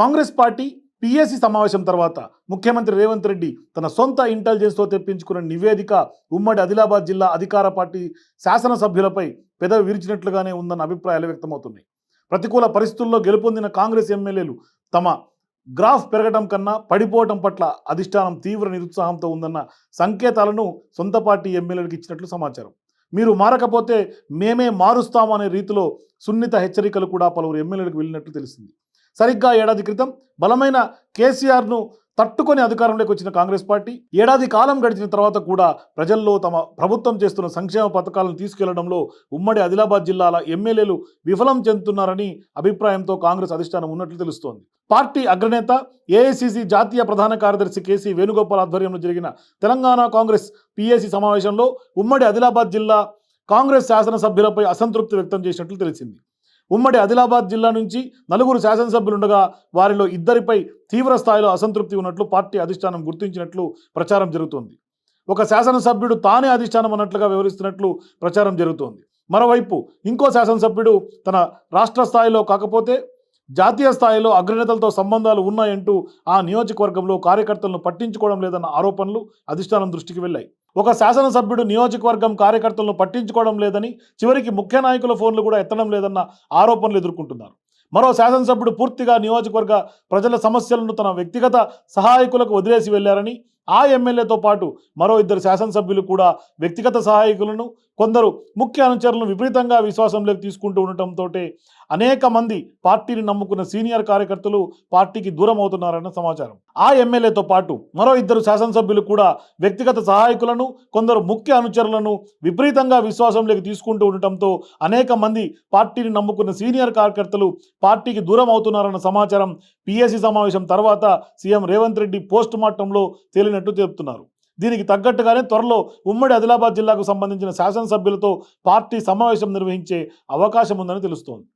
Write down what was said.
Congress party PSC సమావేశం తర్వాత ముఖ్యమంత్రి రేవంత్ రెడ్డి తన సొంత ఇంటెలిజెన్స్తో తెప్పించుకున్న నివేదిక ఉమ్మడి ఆదిలాబాద్ జిల్లా అధికార పార్టీ శాసనసభ్యులపై పెదవి విరిచినట్లుగానే ఉందన్న అభిప్రాయాలు వ్యక్తమవుతున్నాయి. ప్రతికూల పరిస్థితుల్లో గెలుపొందిన కాంగ్రెస్ ఎమ్మెల్యేలు తమ గ్రాఫ్ పెరగడం కన్నా పడిపోవటం పట్ల అధిష్టానం తీవ్ర నిరుత్సాహంతో ఉందన్న సంకేతాలను సొంత పార్టీ ఎమ్మెల్యేలకు ఇచ్చినట్లు సమాచారం. మీరు మారకపోతే మేమే మారుస్తాము అనే రీతిలో సున్నిత హెచ్చరికలు కూడా పలువురు ఎమ్మెల్యేలకు వెళ్ళినట్లు తెలిసింది. సరిగ్గా ఏడాది క్రితం బలమైన కేసీఆర్ను తట్టుకొని అధికారంలోకి వచ్చిన కాంగ్రెస్ పార్టీ ఏడాది కాలం గడిచిన తర్వాత కూడా ప్రజల్లో తమ ప్రభుత్వం చేస్తున్న సంక్షేమ పథకాలను తీసుకెళ్ళడంలో ఉమ్మడి ఆదిలాబాద్ జిల్లాల ఎమ్మెల్యేలు విఫలం చెందుతున్నారని అభిప్రాయంతో కాంగ్రెస్ అధిష్టానం ఉన్నట్లు తెలుస్తోంది. పార్టీ అగ్రనేత ఏఐసిసి జాతీయ ప్రధాన కార్యదర్శి కేసీ వేణుగోపాల్ ఆధ్వర్యంలో జరిగిన తెలంగాణ కాంగ్రెస్ పిఏసి సమావేశంలో ఉమ్మడి ఆదిలాబాద్ జిల్లా కాంగ్రెస్ శాసనసభ్యులపై అసంతృప్తి వ్యక్తం చేసినట్లు తెలిసింది. ఉమ్మడి ఆదిలాబాద్ జిల్లా నుంచి నలుగురు శాసనసభ్యులుండగా వారిలో ఇద్దరిపై తీవ్ర స్థాయిలో అసంతృప్తి ఉన్నట్లు పార్టీ అధిష్టానం గుర్తించినట్లు ప్రచారం జరుగుతోంది. ఒక శాసనసభ్యుడు తానే అధిష్టానం అన్నట్లుగా వివరిస్తున్నట్లు ప్రచారం జరుగుతోంది. మరోవైపు ఇంకో శాసనసభ్యుడు తన రాష్ట్ర స్థాయిలో కాకపోతే జాతీయ స్థాయిలో అగ్రనేతలతో సంబంధాలు ఉన్నాయంటూ ఆ నియోజకవర్గంలో కార్యకర్తలను పట్టించుకోవడం లేదన్న ఆరోపణలు అధిష్టానం దృష్టికి వెళ్ళాయి. ఒక శాసనసభ్యుడు నియోజకవర్గం కార్యకర్తలను పట్టించుకోవడం లేదని చివరికి ముఖ్య నాయకుల ఫోన్లు కూడా ఎత్తడం లేదన్న ఆరోపణలు ఎదుర్కొంటున్నారు. మరో శాసనసభ్యుడు పూర్తిగా నియోజకవర్గ ప్రజల సమస్యలను తన వ్యక్తిగత సహాయకులకు వదిలేసి వెళ్ళారని ఆ ఎమ్మెల్యేతో పాటు మరో ఇద్దరు శాసనసభ్యులు కూడా వ్యక్తిగత సహాయకులను కొందరు ముఖ్య అనుచరులను విపరీతంగా విశ్వాసంలోకి తీసుకుంటూ ఉండటంతో అనేక మంది పార్టీని నమ్ముకున్న సీనియర్ కార్యకర్తలు పార్టీకి దూరం అవుతున్నారన్న సమాచారం. ఆ ఎమ్మెల్యేతో పాటు మరో ఇద్దరు శాసనసభ్యులు కూడా వ్యక్తిగత సహాయకులను కొందరు ముఖ్య అనుచరులను విపరీతంగా విశ్వాసంలోకి తీసుకుంటూ ఉండటంతో అనేక మంది పార్టీని నమ్ముకున్న సీనియర్ కార్యకర్తలు పార్టీకి దూరం అవుతున్నారన్న సమాచారం పిఎస్సి సమావేశం తర్వాత సీఎం రేవంత్ రెడ్డి పోస్ట్ మార్టంలో వెళ్ళినట్టు చెబుతున్నారు దీనికి తగ్గట్టుగానే త్వరలో ఉమ్మడి ఆదిలాబాద్ జిల్లాకు సంబంధించిన శాసనసభ్యులతో పార్టీ సమావేశం నిర్వహించే అవకాశం ఉందని తెలుస్తోంది.